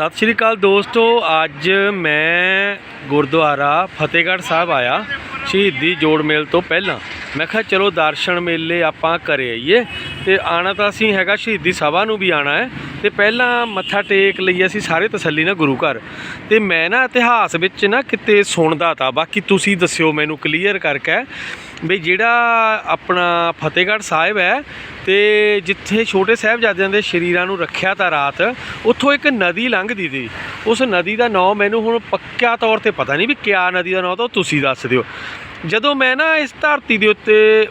ਸਤਿ ਸ਼੍ਰੀ ਅਕਾਲ ਦੋਸਤੋ, ਅੱਜ ਮੈਂ ਗੁਰਦੁਆਰਾ ਫਤਿਹਗੜ੍ਹ ਸਾਹਿਬ ਆਇਆ, ਸ਼ਹੀਦੀ ਜੋੜ ਮੇਲ ਤੋਂ ਪਹਿਲਾਂ। ਮੈਂ ਕਿਹਾ, ਚਲੋ ਦਰਸ਼ਨ ਮੇਲੇ ਆਪਾਂ ਕਰੇ ਆਈਏ ਤੇ ਆਣਾ ਤਾਂ ਅਸੀਂ ਹੈਗਾ ਸ਼ਹੀਦੀ ਸਭਾ ਨੂੰ ਵੀ ਆਣਾ ਹੈ। ਤੇ ਪਹਿਲਾਂ ਮੱਥਾ ਟੇਕ ਲਈ ਅਸੀਂ ਸਾਰੇ ਤਸੱਲੀ ਨਾਲ ਗੁਰੂ ਘਰ। ਤੇ ਮੈਂ ਨਾ ਇਤਿਹਾਸ ਵਿੱਚ ਨਾ ਕਿਤੇ ਸੁਣਦਾ ਤਾਂ, ਬਾਕੀ ਤੁਸੀਂ ਦੱਸਿਓ ਮੈਨੂੰ ਕਲੀਅਰ ਕਰਕੇ। ਵੀ ਜਿਹੜਾ ਆਪਣਾ ਫਤਿਹਗੜ੍ਹ ਸਾਹਿਬ ਹੈ, ਤੇ ਜਿੱਥੇ ਛੋਟੇ ਸਾਹਿਬਜ਼ਾਦਿਆਂ ਦੇ ਸ਼ਰੀਰਾਂ ਨੂੰ ਰੱਖਿਆ ਤਾਂ ਰਾਤ, ਉੱਥੋਂ ਇੱਕ ਨਦੀ ਲੰਘਦੀ ਸੀ ਉਸ ਨਦੀ ਦਾ ਨਾਮ ਮੈਨੂੰ ਹੁਣ ਪੱਕਿਆ ਤੌਰ ਤੇ ਪਤਾ ਨਹੀਂ ਵੀ ਕਿਆ ਨਦੀ ਦਾ ਨਾਮ ਤਾਂ, ਉਹ ਤੁਸੀਂ ਦੱਸ ਦਿਓ। ਜਦੋਂ ਮੈਂ ਨਾ ਇਸ ਧਰਤੀ ਦੇ ਉੱਤੇ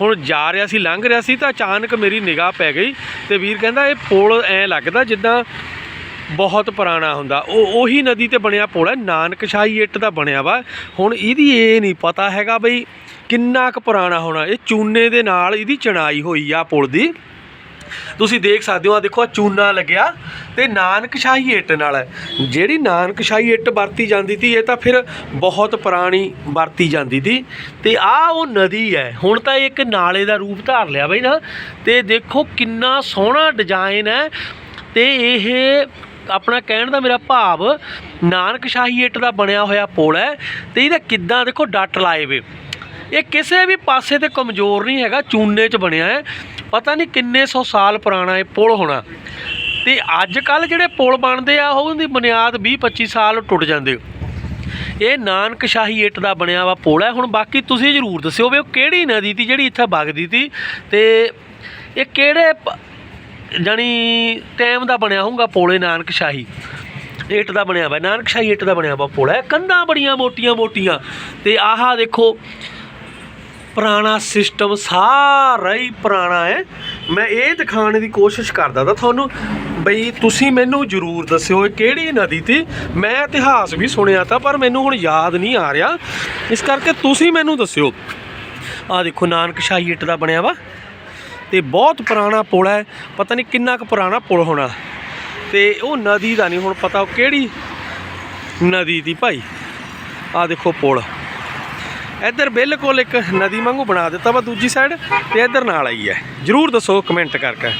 ਹੁਣ ਜਾ ਰਿਹਾ ਸੀ, ਲੰਘ ਰਿਹਾ ਸੀ ਤਾਂ ਅਚਾਨਕ ਮੇਰੀ ਨਿਗਾਹ ਪੈ ਗਈ ਤੇ ਵੀਰ ਕਹਿੰਦਾ ਇਹ ਪੁਲ ਐ ਲੱਗਦਾ ਜਿੱਦਾਂ ਬਹੁਤ ਪੁਰਾਣਾ ਹੁੰਦਾ। ਉਹ, ਉਹੀ ਨਦੀ ਤੇ ਬਣਿਆ ਪੁਲ ਹੈ, ਨਾਨਕਸ਼ਾਹੀ ਇੱਟ ਦਾ ਬਣਿਆ ਵਾ। ਹੁਣ ਇਹਦੀ ਇਹ ਨਹੀਂ ਪਤਾ ਹੈਗਾ ਬਈ ਕਿੰਨਾ ਕੁ ਪੁਰਾਣਾ ਹੋਣਾ। ਇਹ ਚੂਨੇ ਦੇ ਨਾਲ ਇਹਦੀ ਚਣਾਈ ਹੋਈ ਆ ਪੁਲ ਦੀ। ਤੁਸੀਂ ਦੇਖ ਸਕਦੇ ਹੋ ਆ ਦੇਖੋ ਆ ਚੂਨਾ ਲੱਗਿਆ ਤੇ ਨਾਨਕਸ਼ਾਹੀ ਇੱਟ ਨਾਲ। ਜਿਹੜੀ ਨਾਨਕਸ਼ਾਹੀ ਇੱਟ ਵਰਤੀ ਜਾਂਦੀ ਸੀ, ਇਹ ਤਾਂ ਫਿਰ ਬਹੁਤ ਪੁਰਾਣੀ ਵਰਤੀ ਜਾਂਦੀ ਸੀ। ਤੇ ਆ ਉਹ ਨਦੀ ਹੈ, ਹੁਣ ਤਾਂ ਇਹ ਇੱਕ ਨਾਲੇ ਦਾ ਰੂਪ ਧਾਰ ਲਿਆ ਬਈ ਨਾ। ਤੇ ਦੇਖੋ ਕਿੰਨਾ ਸੋਹਣਾ ਡਿਜ਼ਾਈਨ ਹੈ। ਤੇ ਇਹ ਆਪਣਾ ਕਹਿਣ ਦਾ ਮੇਰਾ ਭਾਵ ਨਾਨਕਸ਼ਾਹੀ ਇੱਟ ਦਾ ਬਣਿਆ ਹੋਇਆ ਪੁਲ ਹੈ ਤੇ ਇਹਦਾ ਕਿੱਦਾਂ ਦੇਖੋ ਡੱਟ ਲਾਏ ਵੇ। ਇਹ ਕਿਸੇ ਵੀ ਪਾਸੇ ਤੇ ਕਮਜ਼ੋਰ ਨਹੀਂ ਹੈਗਾ, ਚੂਨੇ 'ਚ ਬਣਿਆ ਹੈ। ਪਤਾ ਨਹੀਂ ਕਿੰਨੇ ਸੌ ਸਾਲ ਪੁਰਾਣਾ ਇਹ ਪੁਲ ਹੋਣਾ। ਤੇ ਅੱਜ ਕੱਲ ਜਿਹੜੇ ਪੁਲ ਬਣਦੇ ਆ ਉਹਦੀ ਬੁਨਿਆਦ 20 25 ਸਾਲ ਟੁੱਟ ਜਾਂਦੇ ਇਹ ਨਾਨਕ ਸ਼ਾਹੀ ਇੱਟ ਦਾ ਬਣਿਆ ਵਾ ਪੁਲ ਹੈ। ਹੁਣ ਬਾਕੀ ਤੁਸੀਂ ਜ਼ਰੂਰ ਦੱਸਿਓ ਵੀ ਉਹ ਕਿਹੜੀ ਨਦੀ ਤੀ ਜਿਹੜੀ ਇੱਥੇ ਵਗਦੀ ਤੀ ਤੇ ਇਹ ਕਿਹੜੇ ਪ- ਜਾਣੀ ਟਾਈਮ ਦਾ ਬਣਿਆ ਹੋਊਗਾ ਪੁਲ ਇਹ ਨਾਨਕਸ਼ਾਹੀ? ਇੱਟ ਦਾ ਬਣਿਆ ਵਾ ਨਾਨਕ ਸ਼ਾਹੀ ਇੱਟ ਦਾ ਬਣਿਆ ਵਾ ਪੁਲ ਹੈ। ਕੰਧਾਂ ਬੜੀਆਂ ਮੋਟੀਆਂ ਮੋਟੀਆਂ ਤੇ ਆਹਾ ਦੇਖੋ ਪੁਰਾਣਾ ਸਿਸਟਮ ਸਾਰਾ ਹੀ ਪੁਰਾਣਾ ਹੈ। ਮੈਂ ਇਹ ਦਿਖਾਉਣ ਦੀ ਕੋਸ਼ਿਸ਼ ਕਰਦਾ ਤਾਂ ਤੁਹਾਨੂੰ ਬਈ ਤੁਸੀਂ ਮੈਨੂੰ ਜਰੂਰ ਦੱਸਿਓ ਇਹ ਕਿਹੜੀ ਨਦੀ ਤੀ ਮੈਂ ਇਤਿਹਾਸ ਵੀ ਸੁਣਿਆ ਤਾਂ, ਪਰ ਮੈਨੂੰ ਹੁਣ ਯਾਦ ਨਹੀਂ ਆ ਰਿਹਾ। ਇਸ ਕਰਕੇ ਤੁਸੀਂ ਮੈਨੂੰ ਦੱਸਿਓ। ਆਹ ਦੇਖੋ ਨਾਨਕਸ਼ਾਹੀ ਇੱਟ ਦਾ ਬਣਿਆ ਵਾ। ਤੇ ਬਹੁਤ ਪੁਰਾਣਾ ਪੁਲ ਹੈ। ਪਤਾ ਨਹੀਂ ਕਿੰਨਾ ਕੁ ਪੁਰਾਣਾ ਪੁਲ ਹੋਣਾ। ਤੇ ਉਹ ਨਦੀ ਦਾ ਨਹੀਂ ਹੁਣ ਪਤਾ ਉਹ ਕਿਹੜੀ ਨਦੀ ਦੀ ਭਾਈ। ਆਹ ਦੇਖੋ ਪੁਲ। ਇੱਧਰ ਬਿਲਕੁਲ ਇੱਕ ਨਦੀ ਵਾਂਗੂ ਬਣਾ ਦਿੱਤਾ ਵਾ ਦੂਜੀ ਸਾਈਡ ਤੇ ਇੱਧਰ ਨਾਲ ਆਈ ਹੈ। ਜਰੂਰ ਦੱਸੋ ਕਮੈਂਟ ਕਰਕੇ।